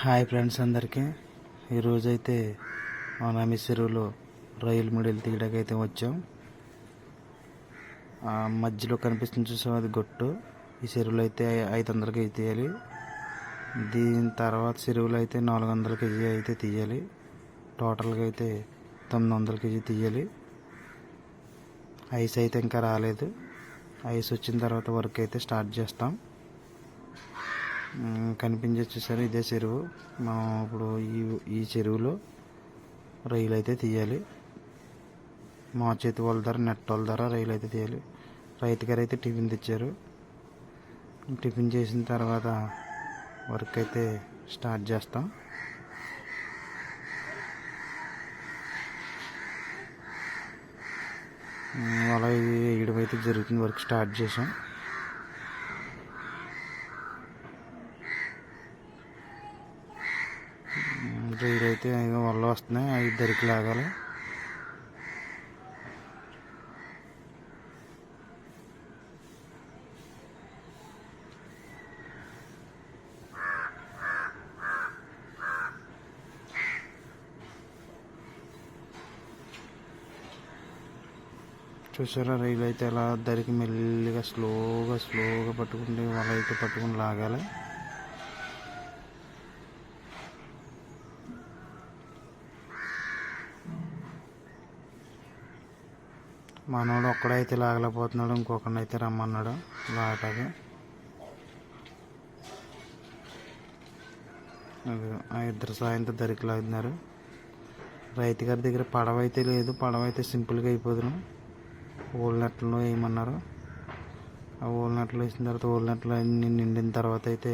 Hi friends అందరికీ. ఈరోజైతే అనామి చెరువులో రైలు మిడిల్ తీయడానికి అయితే వచ్చాం. ఆ మధ్యలో కనిపిస్తుంది చూసాం అది గొట్టు. ఈ చెరువులో అయితే ఐదు వందల కేజీ తీయాలి. దీని తర్వాత చెరువులో అయితే నాలుగు వందల కేజీ అయితే తీయాలి. టోటల్గా అయితే తొమ్మిది వందల కేజీ తీయాలి. ఐస్ అయితే ఇంకా రాలేదు. ఐస్ వచ్చిన తర్వాత వర్క్ అయితే స్టార్ట్ చేస్తాం. కనిపించే చూసారు ఇదే చెరువు మనం ఇప్పుడు ఈ ఈ చెరువులో రైలు అయితే తీయాలి మా చేతి వాళ్ళ ధర నెట్ వాళ్ళ ధర రైలు అయితే తీయాలి రైతు గారు అయితే టిఫిన్ తెచ్చారు టిఫిన్ చేసిన తర్వాత వర్క్ అయితే స్టార్ట్ చేస్తాం అలా అలా వేయడం అయితే జరుగుతుంది వర్క్ స్టార్ట్ చేసాం రైలు అయితే ఐదు వల్ల వస్తున్నాయి అవి దరికి లాగాలి. చూసారా రైలు అయితే ఎలా దరికి మెల్లిగా స్లోగా స్లోగా పట్టుకుంటే వాళ్ళైతే పట్టుకుని లాగాలి. మనోడు ఒక్కడైతే లాగలేకపోతున్నాడు ఇంకొకరిని అయితే రమ్మన్నాడు. లాగటానికి. ఆ ఇద్దరు సాయంతో దరికి లాగుతున్నారు రైతు గారి దగ్గర పడవ అయితే లేదు పడవ అయితే సింపుల్గా అయిపోతున్నాం ఓల్నట్లు వేయమన్నారు ఆ ఓల్నట్లు నెట్లో వేసిన తర్వాత ఓల్నట్లు నెట్లో అన్ని నిండిన తర్వాత అయితే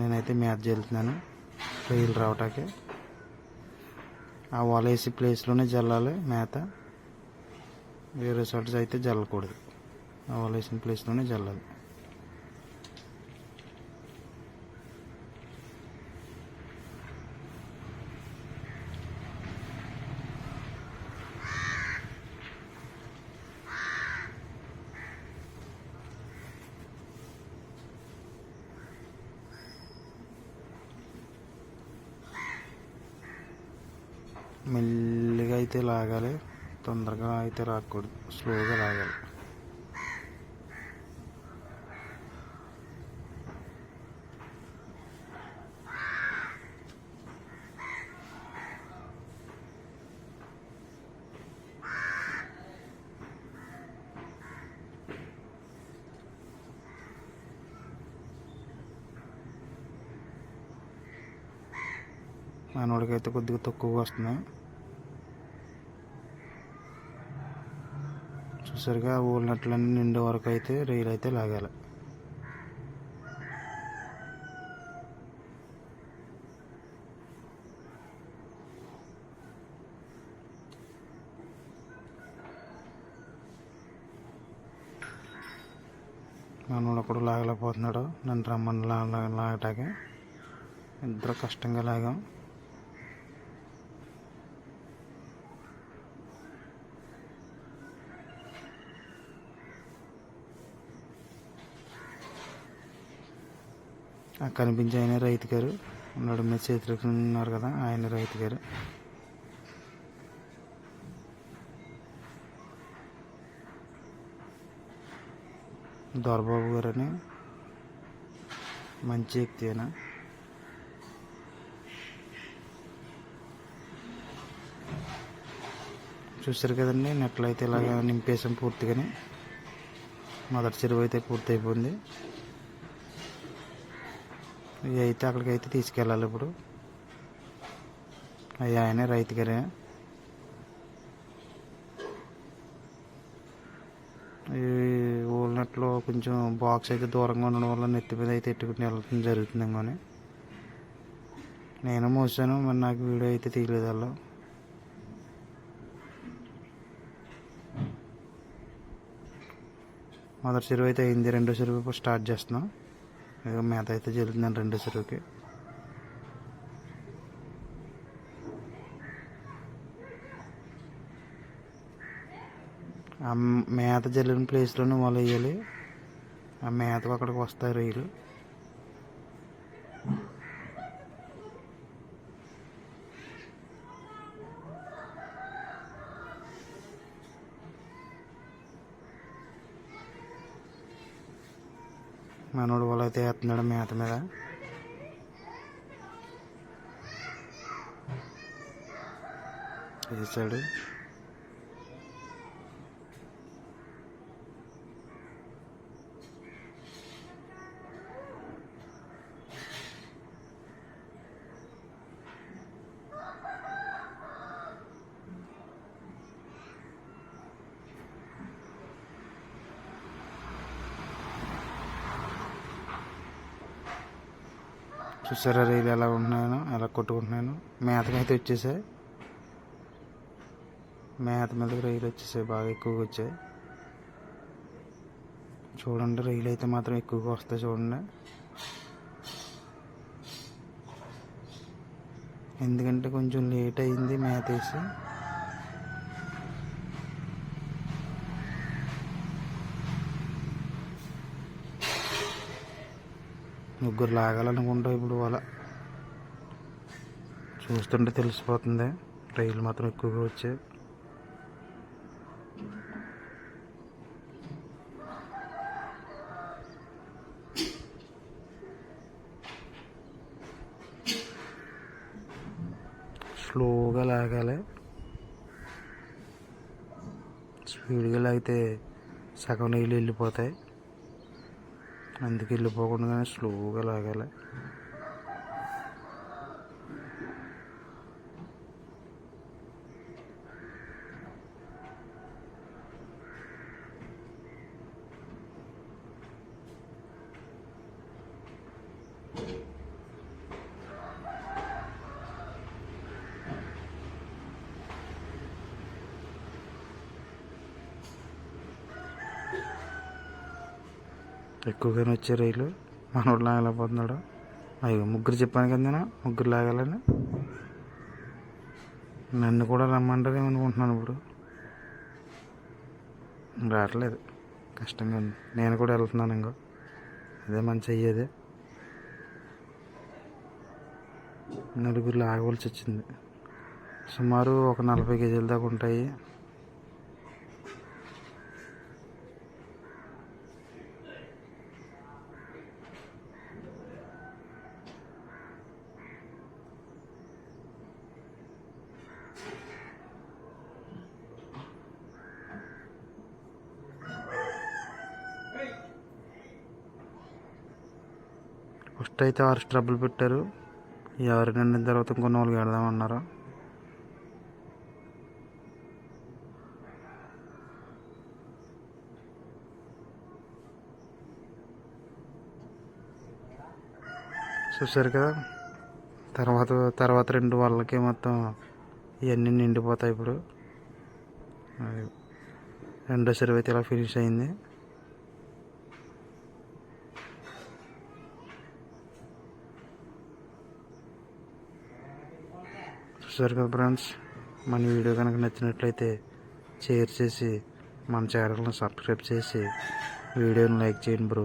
నేనైతే మ్యాచ్ జల్లుతున్నాను రైలు రావటానికి. ఆ వల వేసి ప్లేస్లోనే జల్లాలి మేత. వేరే చోట అయితే జల్లకూడదు ఆ వేసిన ప్లేస్లోనే జల్లాలి మెల్లిగా అయితే లాగాలి. తొందరగా అయితే రాకూడదు. స్లోగా రాగాలి మనోడికైతే కొద్దిగా తక్కువగా వస్తున్నాయి. చూసారుగా ఊళ్ళనట్లన్నీ నిండే వరకు అయితే రైలు అయితే లాగాలి. మనోడు ఒకడు లాగలేకపోతున్నాడు. నన్ను రమ్మని లా లాగటానికి. ఇద్దరు కష్టంగా లాగాం. కనిపించే ఆయన రైతు గారు. ఉన్నాడు మీద చేతులకు ఉన్నారు కదా ఆయన రైతు గారు. దొరబాబు గారు అని మంచి వ్యక్తి అయినా చూసారు కదండి నెట్లు అయితే ఇలాగ నింపేసాం పూర్తిగానే. మొదటి చెరువు అయితే పూర్తి అయిపోయింది ఇవి అయితే అక్కడికి అయితే తీసుకెళ్ళాలి ఇప్పుడు. అవి ఆయనే రైతు గారే. ఈ ఊళ్ళనట్లో కొంచెం బాక్స్ అయితే దూరంగా ఉండడం వల్ల నెత్తి మీద అయితే ఎట్టుకుని వెళ్ళడం జరుగుతుంది కానీ నేను మోసాను మరి నాకు వీడియో అయితే తీయలేదు వాళ్ళు. మొదటి చెరువు అయితే అయింది రెండో చెరువు ఇప్పుడు స్టార్ట్ చేస్తున్నాం. మేత అయితే జరుగుతుందండి రెండో చెరువుకి. ఆ మేత జల్లిన ప్లేస్లోనే వాళ్ళు వేయాలి. ఆ మేతకు అక్కడికి వస్తాయి రైలు మనోడు వాళ్ళు అయితే వేస్తున్నాడు మేత మీద. వేసాడు. చూసారా రైలు ఎలా ఉంటున్నాను ఎలా కొట్టుకుంటున్నాను మేతకైతే వచ్చేసాయి. మేత మీద రైలు వచ్చేసాయి బాగా ఎక్కువగా వచ్చాయి. చూడండి రైలు అయితే మాత్రం ఎక్కువగా వస్తాయి చూడండి. ఎందుకంటే కొంచెం లేట్ అయింది మేత వేసి. ముగ్గురు లాగాలనుకుంటా ఇప్పుడు వాళ్ళ. చూస్తుంటే తెలిసిపోతుంది. రైలు మాత్రం ఎక్కువగా వచ్చాయి. స్లోగా లాగాలి. స్పీడ్గా లాగితే సగం నీళ్ళు వెళ్ళిపోతాయి. అందుకే వెళ్ళిపోకుండా స్లోగా లాగాలి. ఎక్కువగానే వచ్చే రైలు మనోడు లాగలేకపోతున్నాడు అయ్యో ముగ్గురు చెప్పాను కదా ముగ్గురు లాగాలని. నన్ను కూడా రమ్మంటారేమో అనుకుంటున్నాను ఇప్పుడు. రావట్లేదు. కష్టంగా ఉంది. నేను కూడా వెళ్తున్నాను ఇంకో. అదే మంచి అయ్యేదే. నలుగురు లాగవలసి వచ్చింది. సుమారు ఒక నలభై కేజీల దాకా ఉంటాయి. ఫస్ట్ అయితే ఆరు స్ట్రబ్బులు పెట్టారు. ఎవరు నిండిన తర్వాత ఇంకో నాలుగు పెడదామన్నారు చూసారు కదా? తర్వాత తర్వాత రెండు వాళ్ళకి మొత్తం ఇవన్నీ నిండిపోతాయి ఇప్పుడు. రెండో సర్వ్ అయితే ఇలా ఫినిష్ అయింది. చూసారు కదా ఫ్రెండ్స్. మన వీడియో కనుక నచ్చినట్లయితే షేర్ చేసి మన ఛానల్ని సబ్స్క్రైబ్ చేసి వీడియోని లైక్ చేయండి బ్రో.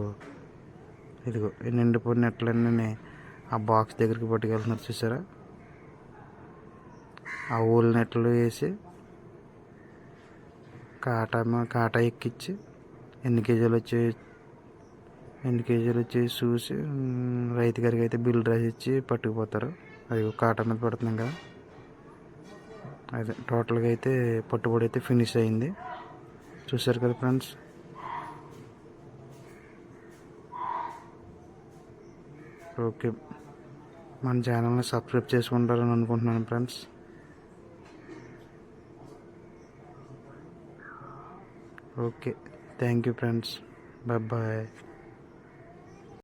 ఇదిగో ఈ నిండిపోయిన నెట్లన్నీ ఆ బాక్స్ దగ్గరికి పట్టుకెళ్తున్నారు చూసారా? ఆ ఊళ్ళ నెట్లు వేసి కాటా కాటా ఎక్కించి ఎన్ని కేజీలు వచ్చి ఎన్ని కేజీలు వచ్చి చూసి రైతు గారికి అయితే బిల్లు రాసి ఇచ్చి పట్టుకుపోతారు. అది కాటా మీద పడుతున్నాం కదా. అదే టోటల్గా అయితే పట్టుబడి అయితే ఫినిష్ అయింది. చూసారు కదా ఫ్రెండ్స్? ఓకే. మన ఛానల్ని సబ్స్క్రైబ్ చేసుకుంటారని అనుకుంటున్నాను friends. Okay. Thank you friends. Bye bye.